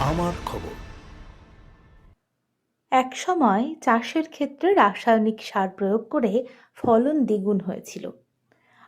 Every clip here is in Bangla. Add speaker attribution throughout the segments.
Speaker 1: আমার খবর।
Speaker 2: একসময় চাষের ক্ষেত্রে রাসায়নিক সার প্রয়োগ করে ফলন দ্বিগুণ হয়েছিল।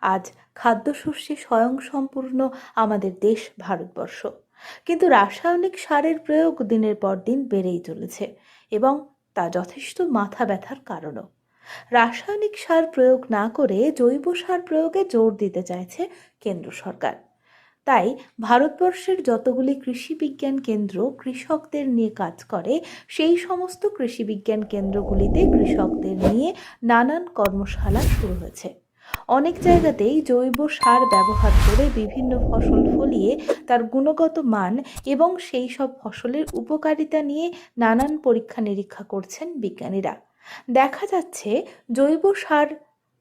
Speaker 2: আজ খাদ্যশস্যে স্বয়ংসম্পূর্ণ আমাদের দেশ ভারতবর্ষ। কিন্তু রাসায়নিক সারের প্রয়োগ দিনের পর দিন বেড়েই চলেছে এবং তা যথেষ্ট মাথা ব্যথার কারণও। রাসায়নিক সার প্রয়োগ না করে জৈব সার প্রয়োগে জোর দিতে চাইছে কেন্দ্র সরকার। তাই ভারতবর্ষের যতগুলি কৃষি বিজ্ঞান কেন্দ্র কৃষকদের নিয়ে কাজ করে, সেই সমস্ত কৃষি বিজ্ঞান কেন্দ্রগুলিতে কৃষকদের নিয়ে নানান কর্মশালা শুরু হয়েছে। অনেক জায়গাতেই জৈব সার ব্যবহার করে বিভিন্ন ফসল ফলিয়ে তার গুণগত মান এবং সেই সব ফসলের উপকারিতা নিয়ে নানান পরীক্ষা নিরীক্ষা করছেন বিজ্ঞানীরা। দেখা যাচ্ছে জৈব সার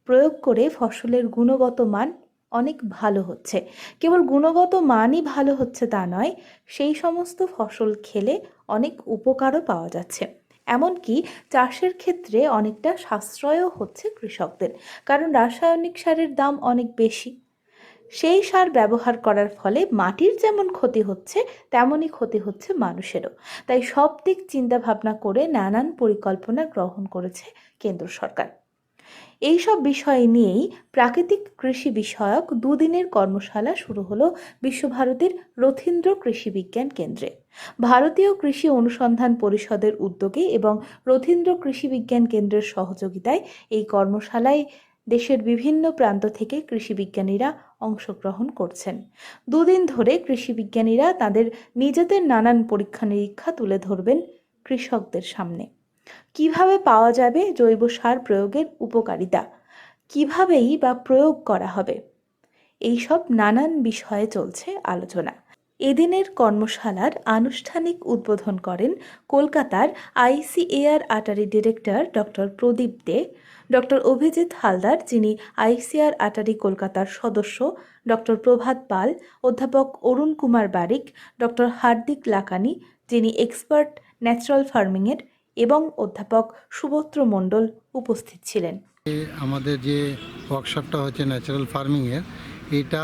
Speaker 2: প্রয়োগ করে ফসলের গুণগত মান অনেক ভালো হচ্ছে। কেবল গুণগত মানই ভালো হচ্ছে তা নয়, সেই সমস্ত ফসল খেলে অনেক উপকারও পাওয়া যাচ্ছে। এমনকি চাষের ক্ষেত্রে অনেকটা সাশ্রয়ও হচ্ছে কৃষকদের, কারণ রাসায়নিক সারের দাম অনেক বেশি। সেই সার ব্যবহার করার ফলে মাটির যেমন ক্ষতি হচ্ছে, তেমনই ক্ষতি হচ্ছে মানুষেরও। তাই সব দিক চিন্তা ভাবনা করে নানান পরিকল্পনা গ্রহণ করেছে কেন্দ্র সরকার। এইসব বিষয় নিয়েই প্রাকৃতিক কৃষি বিষয়ক দুদিনের কর্মশালা শুরু হলো বিশ্বভারতীর রথীন্দ্র কৃষি বিজ্ঞান কেন্দ্রে। ভারতীয় কৃষি অনুসন্ধান পরিষদের উদ্যোগে এবং রথীন্দ্র কৃষি বিজ্ঞান কেন্দ্রের সহযোগিতায় এই কর্মশালায় দেশের বিভিন্ন প্রান্ত থেকে কৃষি বিজ্ঞানীরা অংশগ্রহণ করছেন। দুদিন ধরে কৃষি বিজ্ঞানীরা তাদের নিজেদের নানান পরীক্ষা নিরীক্ষা তুলে ধরবেন কৃষকদের সামনে। কীভাবে পাওয়া যাবে জৈব সার প্রয়োগের উপকারিতা? কিভাবেই বা প্রয়োগ করা হবে? এইসব নানান বিষয়ে চলছে আলোচনা। এদিনের কর্মশালার আনুষ্ঠানিক উদ্বোধন করেন কলকাতার ICAR ATARI director doctor Pradip De doctor Abhijit Haldar যিনি আইসিআর আটারি কলকাতার সদস্য ডক্টর প্রভাত পাল, অধ্যাপক অরুণ কুমার বারিক ডক্টর হার্দিক লাকানি যিনি এক্সপার্ট ন্যাচারাল ফার্মিংয়ের এবং অধ্যাপক সুভদ্র মণ্ডল উপস্থিত ছিলেন।
Speaker 3: আমাদের যে ওয়ার্কশপটা হচ্ছে ন্যাচারাল ফার্মিংয়ের এটা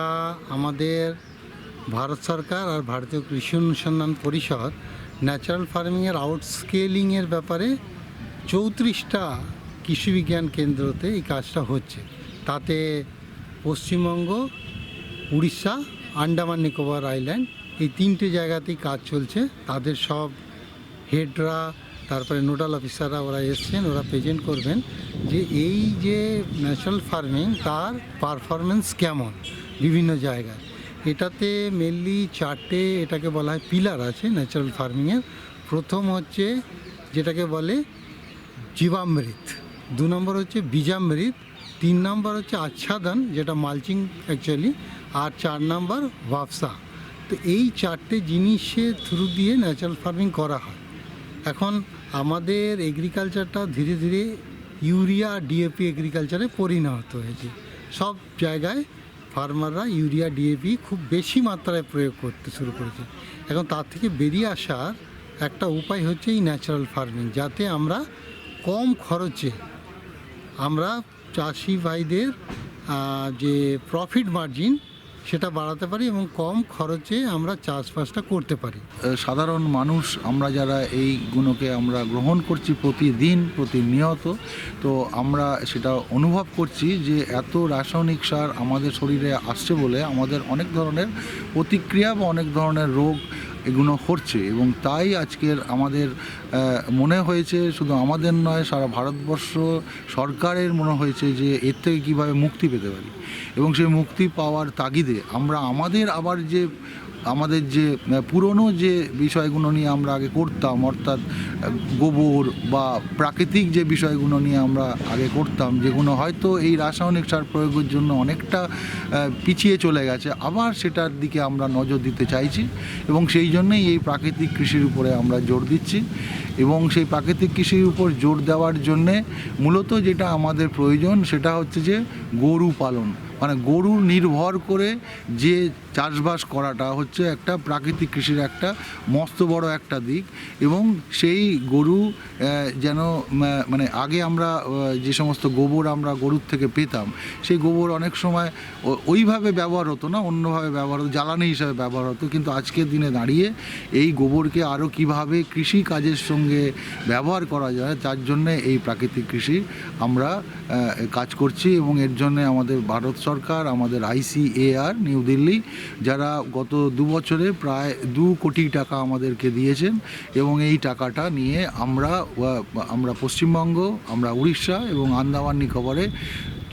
Speaker 3: আমাদের ভারত সরকার আর ভারতীয় কৃষি অনুসন্ধান পরিষদ ন্যাচারাল ফার্মিংয়ের আউটস্কেলিংয়ের ব্যাপারে চৌত্রিশটা কৃষি বিজ্ঞান কেন্দ্রতে এই কাজটা হচ্ছে। তাতে পশ্চিমবঙ্গ, উড়িষ্যা আন্ডামান নিকোবর আইল্যান্ড এই তিনটে জায়গাতেই কাজ চলছে। তাদের সব হেডরা তারপরে নোডাল অফিসাররা ওরা এসছেন, ওরা প্রেজেন্ট করবেন যে এই যে ন্যাচারাল ফার্মিং তার পারফরমেন্স কেমন বিভিন্ন জায়গায়। এটাতে মেনলি চারটে এটাকে বলা হয় পিলার আছে ন্যাচারাল ফার্মিংয়ের প্রথম হচ্ছে যেটাকে বলে জীবামৃত, দু নম্বর হচ্ছে বীজামৃত, তিন নম্বর হচ্ছে আচ্ছাদন যেটা মালচিং অ্যাকচুয়ালি আর চার নম্বর ভাবসা তো এই চারটে জিনিসের থ্রু দিয়ে ন্যাচারাল ফার্মিং করা হয়। এখন আমাদের এগ্রিকালচারটা ধীরে ধীরে ইউরিয়া ডিএপি এগ্রিকালচারে পরিণত হয়েছে। সব জায়গায় ফার্মাররা ইউরিয়া ডিএপি খুব বেশি মাত্রায় প্রয়োগ করতে শুরু করেছে। এখন তার থেকে বেরিয়ে আসার একটা উপায় হচ্ছে এই ন্যাচারাল ফার্মিং যাতে আমরা কম খরচে আমরা চাষি ভাইদের যে প্রফিট মার্জিন সেটা বাড়াতে পারি এবং কম খরচে আমরা চাষবাসটা করতে পারি।
Speaker 4: সাধারণ মানুষ, আমরা যারা এই গুণকে আমরা গ্রহণ করছি প্রতিদিন, প্রতিনিয়ত, তো আমরা সেটা অনুভব করছি যে এত রাসায়নিক সার আমাদের শরীরে আসছে বলে আমাদের অনেক ধরনের প্রতিক্রিয়া বা অনেক ধরনের রোগ এগুলো হচ্ছে এবং তাই আজকের আমাদের মনে হয়েছে শুধু আমাদের নয়, সারা ভারতবর্ষ সরকারের মনে হয়েছে যে এর থেকে কীভাবে মুক্তি পেতে পারি। এবং সেই মুক্তি পাওয়ার তাগিদে আমরা, আমাদের আবার যে আমাদের যে পুরনো যে বিষয়গুলো নিয়ে আমরা আগে করতাম, অর্থাৎ গোবর বা প্রাকৃতিক যে বিষয়গুলো নিয়ে আমরা আগে করতাম, যেগুলো হয়তো এই রাসায়নিক সার প্রয়োগের জন্য অনেকটা পিছিয়ে চলে গেছে, আবার সেটার দিকে আমরা নজর দিতে চাইছি এবং সেই জন্যই এই প্রাকৃতিক কৃষির উপরে আমরা জোর দিচ্ছি এবং সেই প্রাকৃতিক কৃষির উপর জোর দেওয়ার জন্যে মূলত যেটা আমাদের প্রয়োজন সেটা হচ্ছে যে গরু পালন। মানে গরু নির্ভর করে যে চাষবাস করাটা হচ্ছে একটা প্রাকৃতিক কৃষির একটা মস্ত বড় একটা দিক এবং সেই গরু যেন মানে আগে আমরা যে সমস্ত গোবর আমরা গরুর থেকে পেতাম, সেই গোবর অনেক সময় ওইভাবে ব্যবহার হতো না, অন্যভাবে ব্যবহার হতো, জ্বালানি হিসাবে ব্যবহার হতো, কিন্তু আজকের দিনে দাঁড়িয়ে এই গোবরকে আরও কীভাবে কৃষি কাজের সঙ্গে ব্যবহার করা যায়, তার জন্য এই প্রাকৃতিক কৃষি আমরা কাজ করছি এবং এর জন্য আমাদের ভারত সরকার, আমাদের আইসিএআর নিউ দিল্লি, যারা গত দু বছরে প্রায় দু কোটি টাকা আমাদেরকে দিয়েছেন এবং এই টাকাটা নিয়ে আমরা আমরা পশ্চিমবঙ্গ, আমরা উড়িষ্যা এবং আন্দামান নিকোবরে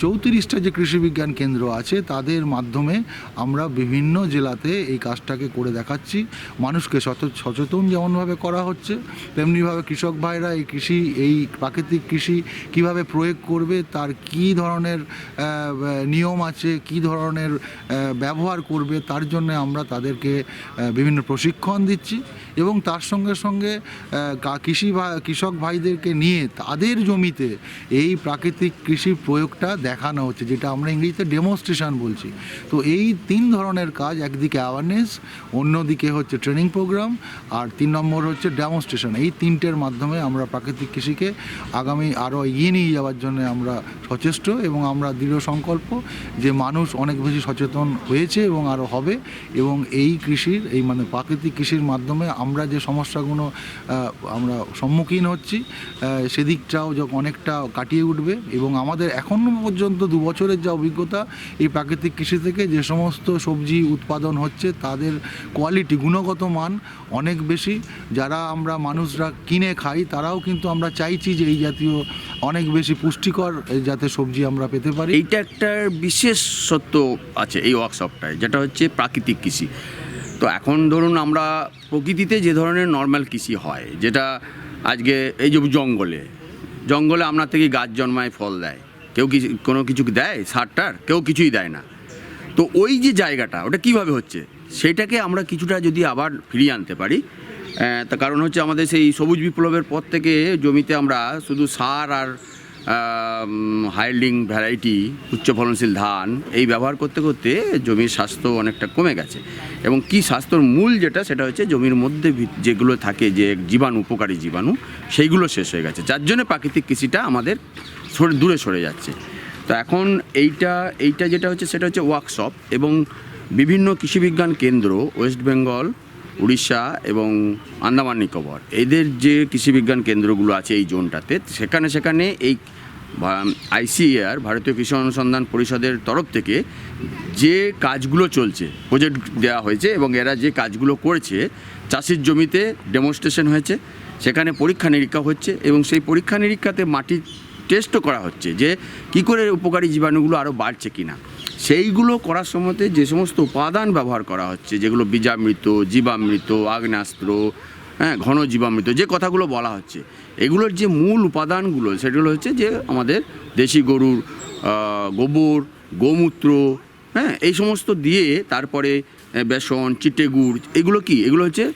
Speaker 4: চৌত্রিশটা যে কৃষি বিজ্ঞান কেন্দ্র আছে, তাদের মাধ্যমে আমরা বিভিন্ন জেলাতে এই কাজটাকে করে দেখাচ্ছি। মানুষকে সচে- সচেতন যেমনভাবে করা হচ্ছে, তেমনিভাবে কৃষক ভাইরা এই কৃষি, এই প্রাকৃতিক কৃষি কীভাবে প্রয়োগ করবে, তার কি ধরনের নিয়ম আছে, কি ধরনের ব্যবহার করবে, তার জন্য আমরা তাদেরকে বিভিন্ন প্রশিক্ষণ দিচ্ছি এবং তার সঙ্গে সঙ্গে কৃষি কৃষক ভাইদেরকে নিয়ে তাদের জমিতে এই প্রাকৃতিক কৃষি প্রয়োগটা দেখানো হচ্ছে, যেটা আমরা ইংরেজিতে ডেমনস্ট্রেশন বলছি। তো এই তিন ধরনের কাজ, একদিকে অ্যাওয়ারনেস অন্যদিকে হচ্ছে ট্রেনিং প্রোগ্রাম আর তিন নম্বর হচ্ছে ডেমনস্ট্রেশন এই তিনটের মাধ্যমে আমরা প্রাকৃতিক কৃষিকে আগামী আরও এগিয়ে নিয়ে যাওয়ার জন্য আমরা সচেষ্ট এবং আমরা দৃঢ় সংকল্প যে মানুষ অনেক বেশি সচেতন হয়েছে এবং আরও হবে এবং এই কৃষির, এই মানে প্রাকৃতিক কৃষির মাধ্যমে আমরা যে সমস্যাগুলো আমরা সম্মুখীন হচ্ছি সেদিকটাও যখন অনেকটা কাটিয়ে উঠবে এবং আমাদের এখনও পর্যন্ত দু বছরের যা অভিজ্ঞতা এই প্রাকৃতিক কৃষি থেকে, যে সমস্ত সবজি উৎপাদন হচ্ছে, তাদের কোয়ালিটি গুণগত মান অনেক বেশি। যারা আমরা মানুষরা কিনে খাই, তারাও কিন্তু আমরা চাইছি যে এই জাতীয় অনেক বেশি পুষ্টিকর যাতে সবজি আমরা পেতে পারি।
Speaker 1: এইটা একটা বিশেষত্ব আছে এই ওয়ার্কশপটায় যেটা হচ্ছে প্রাকৃতিক কৃষি। তো এখন ধরুন আমরা প্রকৃতিতে যে ধরনের নর্মাল কৃষি হয়, যেটা আজকে এই যে জঙ্গলে জঙ্গলে আপনার থেকে গাছ জন্মায়, ফল দেয়। কেউ কিছু, কোনো কিছু দেয় সারটার, কেউ কিছুই দেয় না। তো ওই যে জায়গাটা, ওটা কীভাবে হচ্ছে? সেটাকে আমরা কিছুটা যদি আবার ফিরিয়ে আনতে পারি তার কারণ হচ্ছে আমাদের সেই সবুজ বিপ্লবের পর থেকে জমিতে আমরা শুধু সার আর হাইল্ডিং ভ্যারাইটি উচ্চ ফলনশীল ধান, এই ব্যবহার করতে করতে জমির স্বাস্থ্য অনেকটা কমে গেছে। এবং কি স্বাস্থ্যর মূল যেটা, সেটা হচ্ছে জমির মধ্যে যেগুলো থাকে যে জীবাণু, উপকারী জীবাণু, সেইগুলো শেষ হয়ে গেছে। যার জন্য প্রাকৃতিক কৃষিটা আমাদের সরে, দূরে সরে যাচ্ছে। তো এখন এইটা এইটা যেটা হচ্ছে, সেটা হচ্ছে ওয়ার্কশপ এবং বিভিন্ন কৃষিবিজ্ঞান কেন্দ্র ওয়েস্ট বেঙ্গল উড়িষ্যা এবং আন্দামান নিকোবর, এদের যে কৃষিবিজ্ঞান কেন্দ্রগুলো আছে এই জোনটাতে, সেখানে সেখানে এই আইসিএআর ভারতীয় কৃষি অনুসন্ধান পরিষদের তরফ থেকে যে কাজগুলো চলছে প্রজেক্ট দেওয়া হয়েছে এবং এরা যে কাজগুলো করেছে, চাষির জমিতে ডেমনস্ট্রেশন হয়েছে, সেখানে পরীক্ষা নিরীক্ষা হচ্ছে এবং সেই পরীক্ষা নিরীক্ষাতে মাটি টেস্টও করা হচ্ছে যে কি করে উপকারী জীবাণুগুলো আরও বাড়ছে কিনা। সেইগুলো করার সময়তে যে সমস্ত উপাদান ব্যবহার করা হচ্ছে, যেগুলো বীজামৃত, জীবামৃত, আগ্নেয়াস্ত্র হ্যাঁ ঘন জীবামৃত, যে কথাগুলো বলা হচ্ছে, এগুলোর যে মূল উপাদানগুলো সেগুলো হচ্ছে যে আমাদের দেশি গরুর গোবর, গোমূত্র হ্যাঁ এই সমস্ত দিয়ে তারপরে বেসন চিটে গুড় এগুলো কি? এগুলো হচ্ছে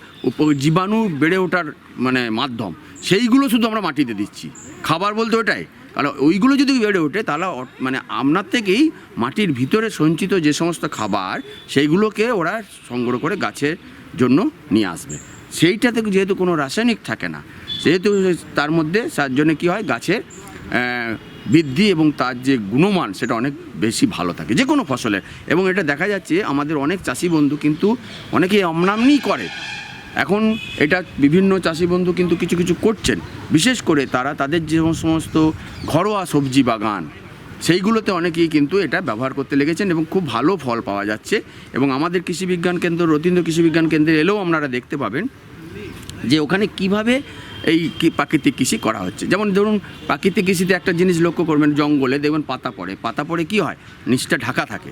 Speaker 1: জীবাণু বেড়ে ওঠার মানে মাধ্যম। সেইগুলো শুধু আমরা মাটিতে দিচ্ছি। খাবার বলতে ওটাই। কারণ ওইগুলো যদি বেড়ে ওঠে, তাহলে মানে আপনার থেকেই মাটির ভিতরে সঞ্চিত যে সমস্ত খাবার, সেইগুলোকে ওরা সংগ্রহ করে গাছের জন্য নিয়ে আসবে। সেইটাতে যেহেতু কোনো রাসায়নিক থাকে না, সেহেতু তার মধ্যে তার জন্য কী হয়, গাছের বৃদ্ধি এবং তার যে গুণমান, সেটা অনেক বেশি ভালো থাকে যে কোনো ফসলের। এবং এটা দেখা যাচ্ছে, আমাদের অনেক চাষি বন্ধু কিন্তু অনেকে অমনামনি করে। এখন এটা বিভিন্ন চাষি বন্ধু কিন্তু কিছু কিছু করছেন। বিশেষ করে তারা তাদের যে সমস্ত ঘরোয়া সবজি বাগান, সেইগুলোতে অনেকেই কিন্তু এটা ব্যবহার করতে লেগেছেন এবং খুব ভালো ফল পাওয়া যাচ্ছে। এবং আমাদের কৃষি বিজ্ঞান কেন্দ্র, রতীন্দ্র কৃষি বিজ্ঞান কেন্দ্রে এলেও আপনারা দেখতে পাবেন যে ওখানে কীভাবে এই প্রাকৃতিক কৃষি করা হচ্ছে। যেমন ধরুন, প্রাকৃতিক কৃষিতে একটা জিনিস লক্ষ্য করবেন, জঙ্গলে দেখবেন পাতা পড়ে। পাতা পড়ে কি হয়? নিচটা ঢাকা থাকে।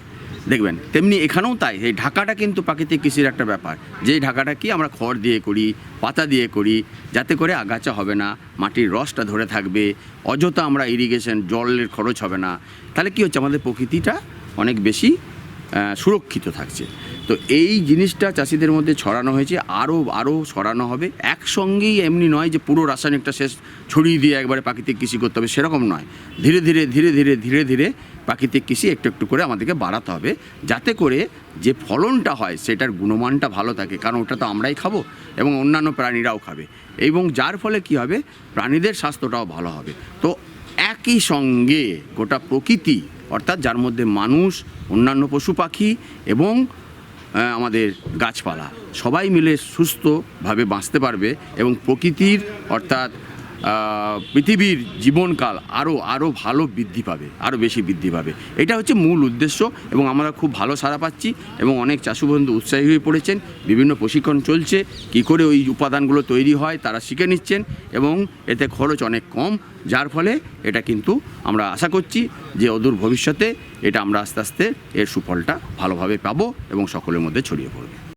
Speaker 1: দেখবেন, তেমনি এখানেও তাই, এই ঢাকাটা কিন্তু প্রাকৃতিক কৃষির একটা ব্যাপার। যেই ঢাকাটা কি আমরা খড় দিয়ে করি, পাতা দিয়ে করি, যাতে করে আগাছা হবে না, মাটির রসটা ধরে থাকবে, অযথা আমরা ইরিগেশন জলের খরচ হবে না। তাহলে কি হচ্ছে? আমাদের প্রকৃতিটা অনেক বেশি সুরক্ষিত থাকছে। তো এই জিনিসটা চাষিদের মধ্যে ছড়ানো হয়েছে আরও আরও ছড়ানো হবে। একসঙ্গেই এমনি নয় যে পুরো রাসায়নিকটা শেষ, ছড়িয়ে দিয়ে একবারে প্রাকৃতিক কৃষি করতে হবে, সেরকম নয়। ধীরে ধীরে ধীরে ধীরে ধীরে ধীরে প্রাকৃতিক কৃষি একটু একটু করে আমাদেরকে বাড়াতে হবে। যাতে করে যে ফলনটা হয় সেটার গুণমানটা ভালো থাকে, কারণ ওটা তো আমরাই খাব এবং অন্যান্য প্রাণীরাও খাবে। এবং যার ফলে কি হবে? প্রাণীদের স্বাস্থ্যটাও ভালো হবে। তো একই সঙ্গে গোটা প্রকৃতি, অর্থাৎ যার মধ্যে মানুষ, অন্যান্য পশু পাখি এবং আমাদের গাছপালা, সবাই মিলে সুস্থভাবে বাঁচতে পারবে এবং প্রকৃতির, অর্থাৎ পৃথিবীর জীবনকাল আরও আরও ভালো বৃদ্ধি পাবে আরও বেশি বৃদ্ধি পাবে। এটা হচ্ছে মূল উদ্দেশ্য এবং আমরা খুব ভালো সাড়া পাচ্ছি এবং অনেক চাষুবন্ধু উৎসাহী হয়ে পড়েছেন। বিভিন্ন প্রশিক্ষণ চলছে, কি করে ওই উপাদানগুলো তৈরি হয় তারা শিখে নিচ্ছেন এবং এতে খরচ অনেক কম, যার ফলে এটা কিন্তু আমরা আশা করছি যে অদূর ভবিষ্যতে এটা আমরা আস্তে আস্তে এর সুফলটা ভালোভাবে পাবো এবং সকলের মধ্যে ছড়িয়ে পড়বে।